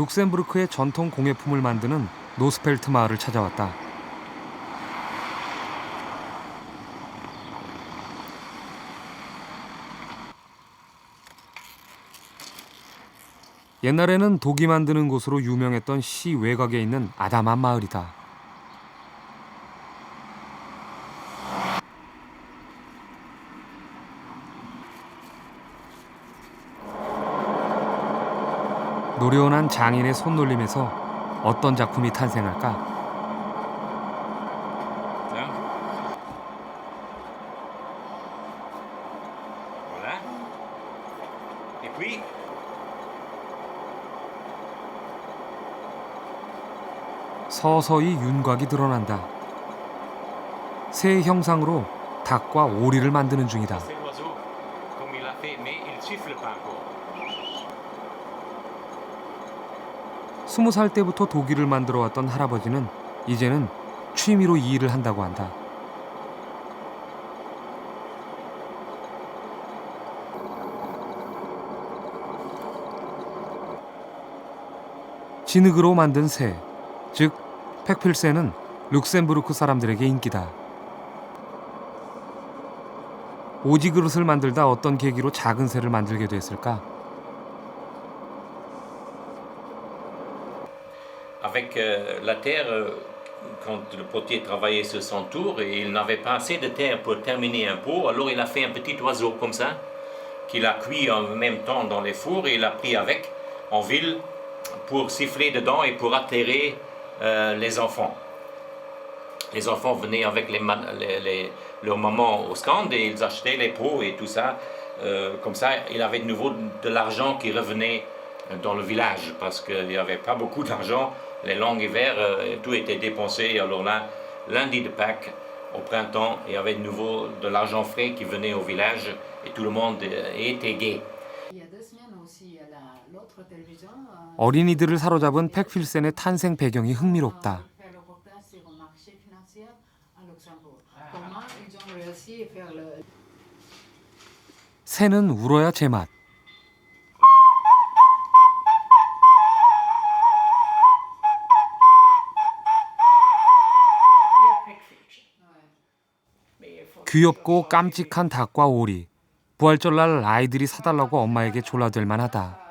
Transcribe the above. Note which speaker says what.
Speaker 1: 룩셈부르크의 전통 공예품을 만드는 노스펠트 마을을 찾아왔다. 옛날에는 독이 만드는 곳으로 유명했던 시 외곽에 있는 아담한 마을이다. 노련한 장인의 손놀림에서 어떤 작품이 탄생할까? 서서히 윤곽이 드러난다. 새 형상으로 닭과 오리를 만드는 중이다. 스무 살 때부터 도기를 만들어 왔던 할아버지는 이제는 취미로 이 일을 한다고 한다. 진흙으로 만든 새, 즉 팩필새는 룩셈부르크 사람들에게 인기다. 오지 그릇을 만들다 어떤 계기로 작은 새를 만들게 됐을까?
Speaker 2: Avec euh, la terre, euh, quand le potier travaillait sur son tour, et il n'avait pas assez de terre pour terminer un pot, alors il a fait un petit oiseau comme ça, qu'il a cuit en même temps dans les fours, et il a pris avec en ville pour siffler dedans et pour atterrer euh, les enfants. Les enfants venaient avec les les- les- leurs mamans au stand et ils achetaient les pots et tout ça. Comme ça, il avait de nouveau de l'argent qui revenait dans le village parce qu'il n'y avait pas beaucoup d'argent Les longs hivers, euh, tout était dépensé. Alors là, lundi de Pâques, au printemps, il y avait de nouveau de l'argent frais qui venait au village et tout le monde euh, était gai.
Speaker 3: Il y a deux semaines aussi à la- l'autre télévision. euh,
Speaker 1: 어린이들을 사로잡은 팩필센의 탄생 배경이 흥미롭다.
Speaker 3: fait le reportage sur le marché financier à Luxembourg. Comment ils ont réussi à faire le,
Speaker 1: 새는 울어야 제맛. 귀엽고 깜찍한 닭과 오리. 부활절 날 아이들이 사달라고 엄마에게 졸라댈 만하다.